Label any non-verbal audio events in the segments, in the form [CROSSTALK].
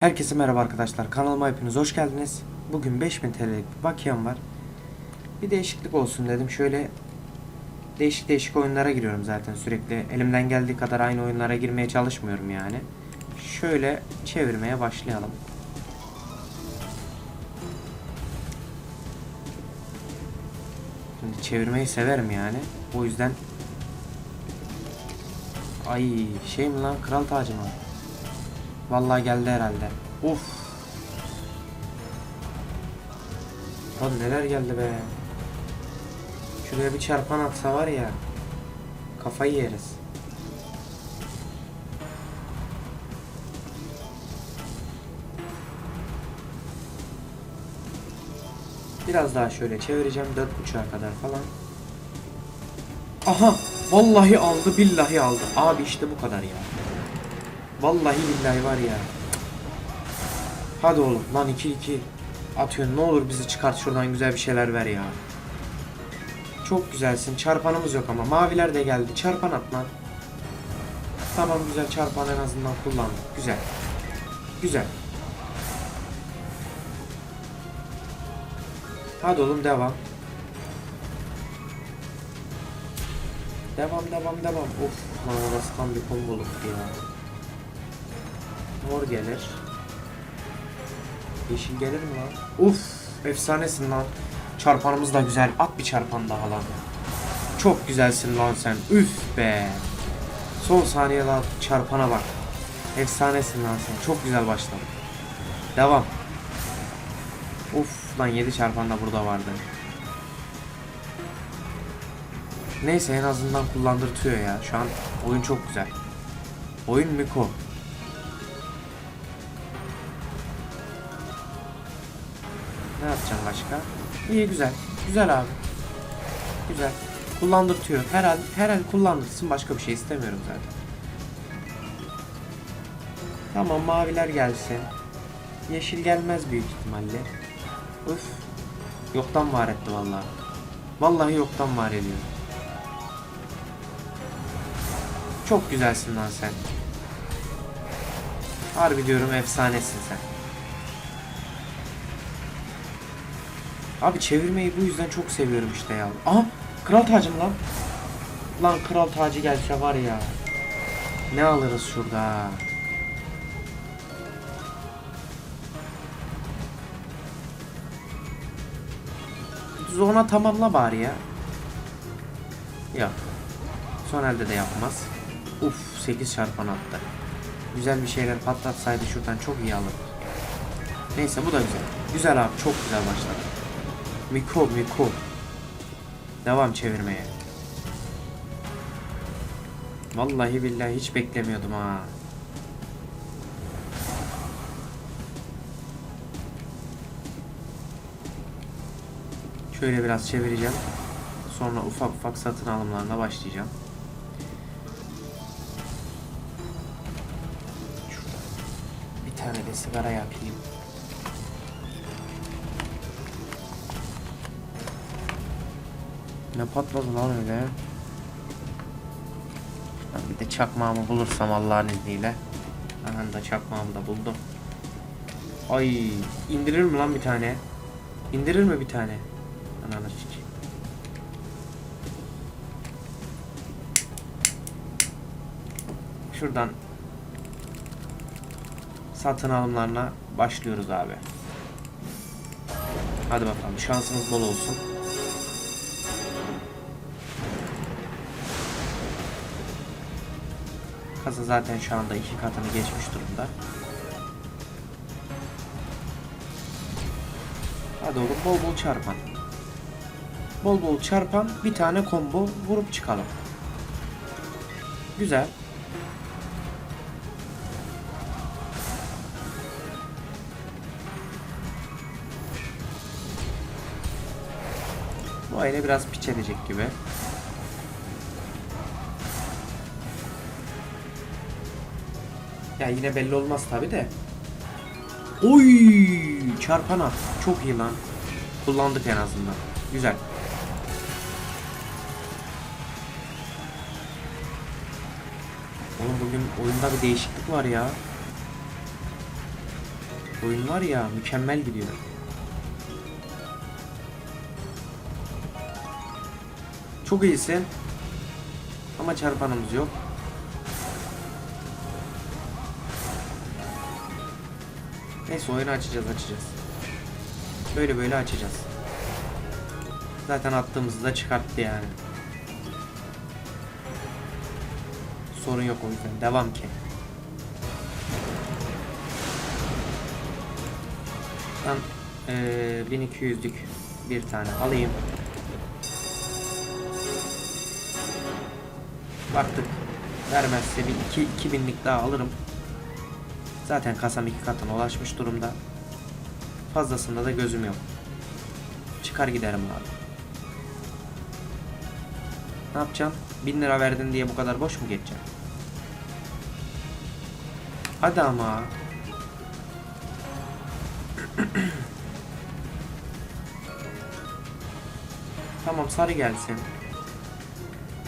Herkese merhaba arkadaşlar. Kanalıma hepiniz hoş geldiniz. Bugün 5000 TL'lik bir bakiyem var. Bir değişiklik olsun dedim. Şöyle değişik değişik oyunlara giriyorum zaten sürekli. Elimden geldiği kadar aynı oyunlara girmeye çalışmıyorum yani. Şöyle çevirmeye başlayalım. Şimdi çevirmeyi severim yani. O yüzden Ay şey mi lan kral tacı mı? Vallahi geldi herhalde. Uf. Lan neler geldi be. Şuraya bir çarpan atsa var ya. Kafayı yeriz. Biraz daha şöyle çevireceğim. 4.5'a kadar falan. Aha! Vallahi aldı billahi aldı. Abi işte bu kadar ya. Vallahi billahi var ya. Hadi oğlum lan 2-2 atıyorsun. Ne olur bizi çıkart şuradan güzel bir şeyler ver ya. Çok güzelsin. Çarpanımız yok ama. Maviler de geldi. Çarpan at lan. Tamam güzel çarpan en azından kullandık. Güzel. Güzel. Hadi oğlum devam. Devam devam devam. Of lan orası tam bir komboluk ya. Mor gelir. Yeşil gelir mi lan? Uf, efsanesin lan. Çarpanımız da güzel. At bir çarpan daha lan. Çok güzelsin lan sen. Üf be. Son saniye daha çarpana bak. Efsanesin lan sen. Çok güzel başladın. Devam. Uf lan 7 çarpan da burada vardı. Neyse en azından kullandırtıyor ya. Şu an oyun çok güzel. Oyun Miko. Ne yapacağım başka? İyi güzel. Güzel abi. Güzel. Kullandırtıyor. Her an, her an kullandırsın. Başka bir şey istemiyorum zaten. Tamam maviler gelsin. Yeşil gelmez büyük ihtimalle. Üf. Yoktan var etti vallahi. Vallahi yoktan var ediyor. Çok güzelsin lan sen. Harbi diyorum efsanesin sen. Abi çevirmeyi bu yüzden çok seviyorum işte ya. Aha kral tacım lan. Lan kral tacı gelse var ya. Ne alırız şurada. Zona tamamla bari ya. Yok. Son elde de yapmaz. Uf 8 çarpan attı. Güzel bir şeyler patlatsaydı şuradan çok iyi alır. Neyse bu da güzel. Güzel abi çok güzel başladı. Miko Miko. Devam çevirmeye. Vallahi billahi hiç beklemiyordum ha. Şöyle biraz çevireceğim. Sonra ufak ufak satın alımlarına başlayacağım. Bir tane de sigara yapayım. Ne patladı lan öyle? Bir de çakmağımı bulursam Allah'ın izniyle. Aha da çakmağımı da buldum. Ay indirir mi lan bir tane? İndirir mi bir tane? Ananı sikeyim. Şuradan satın alımlarına başlıyoruz abi. Hadi bakalım şansınız bol olsun. Kasa zaten şu anda iki katını geçmiş durumda. Hadi oğlum bol bol çarpan. Bol bol çarpan bir tane combo vurup çıkalım. Güzel. Bu ayna biraz piç edecek gibi. Ya yine belli olmaz tabi de. Oy çarpana. Çok iyi lan. Kullandık en azından. Güzel. Oğlum bugün oyunda bir değişiklik var ya. Oyun var ya mükemmel gidiyor. Çok iyisin. Ama çarpanımız yok. Neyse oyunu açacağız açacağız. Böyle böyle açacağız. Zaten attığımızı da çıkarttı yani. Sorun yok o yüzden. Devam ki. Ben eee 1200'lük bir tane alayım. Baktık. Vermezse bir 2 2000'lik daha alırım. Zaten kasam iki katına ulaşmış durumda. Fazlasında da gözüm yok. Çıkar giderim abi. Ne yapacaksın? 1000 lira verdin diye bu kadar boş mu geçeceksin? Hadi ama. [CLEARS THROAT] tamam sarı gelsin.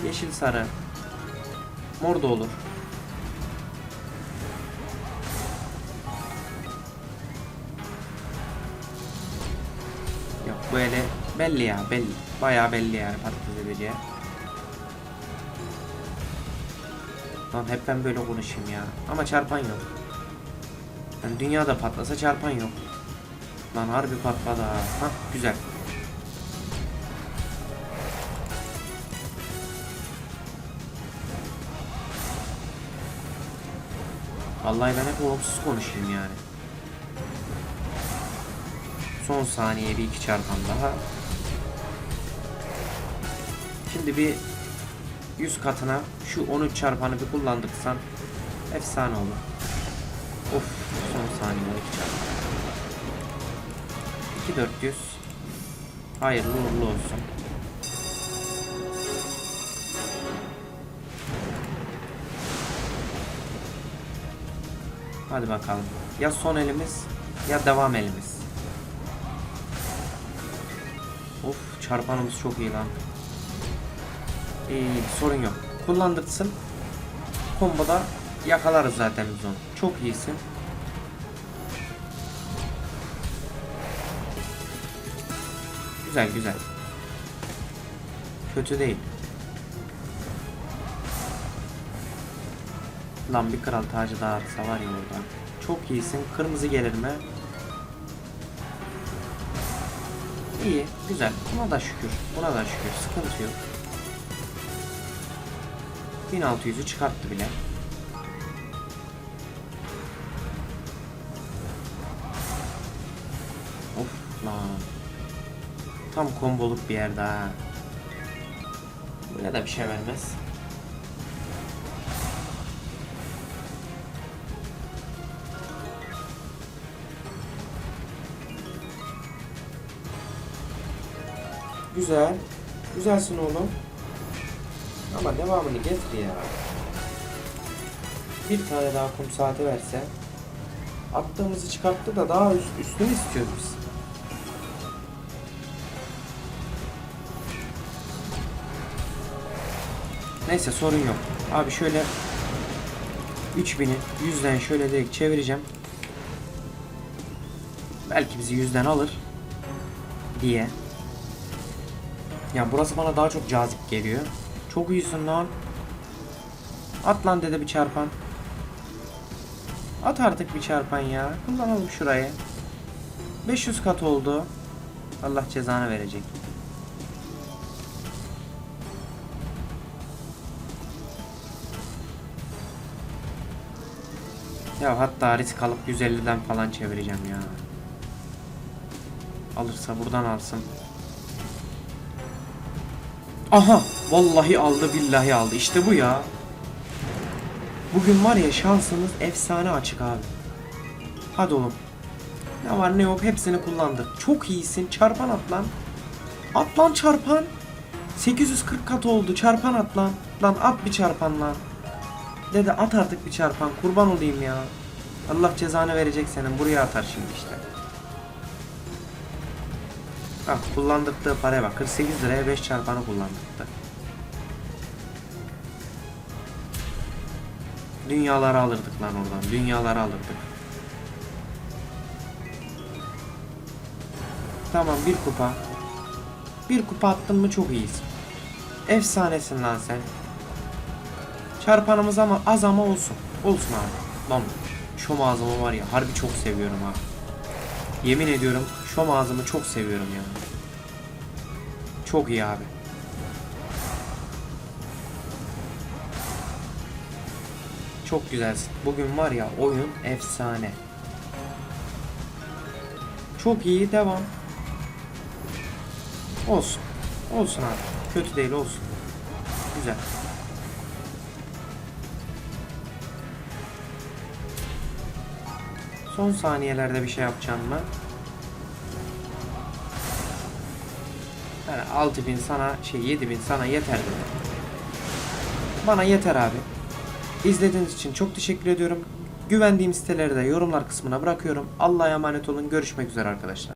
Yeşil sarı. Mor da olur. Böyle belli ya belli. Bayağı belli yani patates edeceği. Lan hep ben böyle konuşayım ya. Ama çarpan yok. Yani dünyada patlasa çarpan yok. Lan harbi patladı ha. Hah güzel. Vallahi ben hep olumsuz konuşayım yani. Son saniye bir iki çarpan daha. Şimdi bir 100 katına şu 13 çarpanı bir kullandırsan efsane olur. Of son saniye 12 çarpan. 2400 Hayırlı uğurlu olsun. Hadi bakalım. Ya son elimiz ya devam elimiz. Çarpanımız çok iyi lan. İyi, sorun yok. Kullandırsın. Komboda yakalarız zaten biz onu. Çok iyisin. Güzel güzel. Kötü değil. Lan bir kral tacı daha artsa var ya orada. Çok iyisin. Kırmızı gelir mi? İyi, güzel. Buna da şükür. Buna da şükür. Sıkıntı yok. 1600'ü çıkarttı bile. Of lan. Tam komboluk bir yer daha. Buraya da bir şey vermez. Güzel. Güzelsin oğlum. Ama devamını getir ya. Bir tane daha kum saati verse. Attığımızı çıkarttı da daha üst, üstünü istiyoruz biz. Neyse sorun yok. Abi şöyle 3000'i 100'den şöyle direkt çevireceğim. Belki bizi 100'den alır diye. Ya burası bana daha çok cazip geliyor. Çok iyisin lan. At lan dede bir çarpan. At artık bir çarpan ya. Kullanalım şurayı. 500 kat oldu. Allah cezanı verecek. Ya hatta risk alıp 150'den falan çevireceğim ya. Alırsa buradan alsın. Aha! Vallahi aldı billahi aldı. İşte bu ya. Bugün var ya şansımız efsane açık abi. Hadi oğlum. Ne var ne yok hepsini kullandık. Çok iyisin. Çarpan at lan. At lan çarpan. 840 kat oldu. Çarpan at lan. Lan at bir çarpan lan. Dede at artık bir çarpan. Kurban olayım ya. Allah cezanı verecek senin. Buraya atar şimdi işte. Bak kullandırdığı paraya bak. 48 liraya 5 çarpanı kullandırdı. Dünyaları alırdık lan oradan. Dünyaları alırdık. Tamam bir kupa. Bir kupa attın mı çok iyisin. Efsanesin lan sen. Çarpanımız ama az ama olsun. Olsun abi. Lan şu ağzımı var ya harbi çok seviyorum ha. Yemin ediyorum şu ağzımı çok seviyorum ya. Çok iyi abi. Çok güzelsin. Bugün var ya oyun efsane. Çok iyi devam. Olsun. Olsun abi. Kötü değil olsun. Güzel. Son saniyelerde bir şey yapacağım ben. Yani 6000 sana şey 7000 sana yeter dedi. Bana yeter abi. İzlediğiniz için çok teşekkür ediyorum. Güvendiğim siteleri de yorumlar kısmına bırakıyorum. Allah'a emanet olun. Görüşmek üzere arkadaşlar.